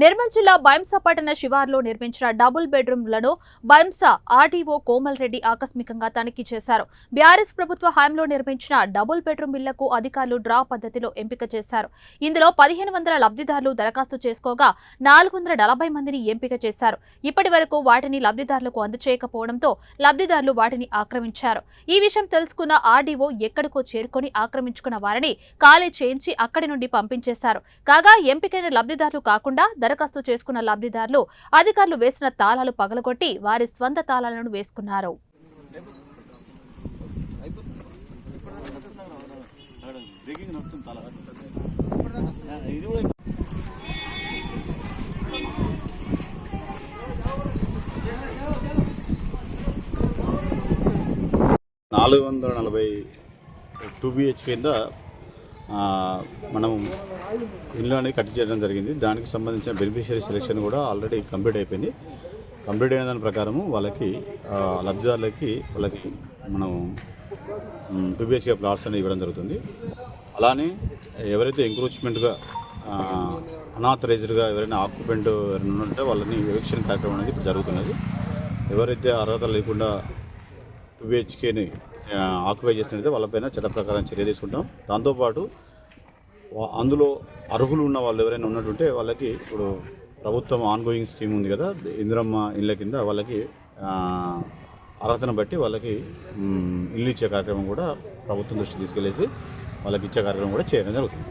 నిర్మల్ జిల్లా బైంసా పట్టణ శివార్లో నిర్మించిన డబుల్ బెడ్రూమ్లను బైంసా ఆర్డీఓ కోమల్ రెడ్డి ఆకస్మికంగా తనిఖీ చేశారు. బీఆర్ఎస్ ప్రభుత్వ హయాంలో నిర్మించిన డబుల్ బెడ్రూమ్ ఇళ్ళకు అధికారులు డ్రా పద్ధతిలో ఎంపిక చేశారు. ఇందులో పదిహేను వందల లబ్ధిదారులు దరఖాస్తు చేసుకోగా నాలుగు వందల నలభై మందిని ఎంపిక చేశారు. ఇప్పటి వరకు వాటిని లబ్ధిదారులకు అందచేయకపోవడంతో లబ్ధిదారులు వాటిని ఆక్రమించారు. ఈ విషయం తెలుసుకున్న ఆర్డీఓ ఎక్కడికో చేరుకొని ఆక్రమించుకున్న వారిని ఖాళీ చేయించి అక్కడి నుండి పంపించేశారు. కాగా ఎంపికైన లబ్ధిదారులు కాకుండా దరఖాస్తు చేసుకున్న లబ్ధిదారులు అధికారులు వేసిన తాళాలు పగలగొట్టి వారి స్వంత తాళాలను వేసుకున్నారు. నాలుగు వందల నలభై టూ బిహెచ్ కింద మనం ఇల్లు అనేది కట్టి చేయడం జరిగింది. దానికి సంబంధించిన బెనిఫిషియరీ సెలెక్షన్ కూడా ఆల్రెడీ కంప్లీట్ అయిపోయింది. కంప్లీట్ అయిన దాని ప్రకారము వాళ్ళకి లబ్ధిదారులకి వాళ్ళకి మనం పిబిహెచ్కే ప్లాట్స్ అనేవి ఇవ్వడం జరుగుతుంది. అలానే ఎవరైతే ఎంక్రోచ్మెంట్గా అనాథరైజ్డ్గా ఎవరైనా ఆక్యుపెంట్ ఎవరైనా ఉంటే వాళ్ళని ఎవిక్షన్ కార్యక్రమం అనేది ఇప్పుడు జరుగుతున్నది. ఎవరైతే అర్హత లేకుండా టూ బిహెచ్కేని ఆక్యుపై చేసినట్లయితే వాళ్ళపైన చట్ట ప్రకారం చర్య తీసుకుంటాం. దాంతోపాటు అందులో అర్హులు ఉన్న వాళ్ళు ఎవరైనా ఉన్నట్టుంటే వాళ్ళకి ఇప్పుడు ప్రభుత్వం ఆన్గోయింగ్ స్కీమ్ ఉంది కదా ఇందిరమ్మ ఇళ్ళ కింద వాళ్ళకి అర్హతను బట్టి వాళ్ళకి ఇల్లు ఇచ్చే కార్యక్రమం కూడా ప్రభుత్వం దృష్టి తీసుకెళ్ళేసి వాళ్ళకి ఇచ్చే కార్యక్రమం కూడా చేయడం జరుగుతుంది.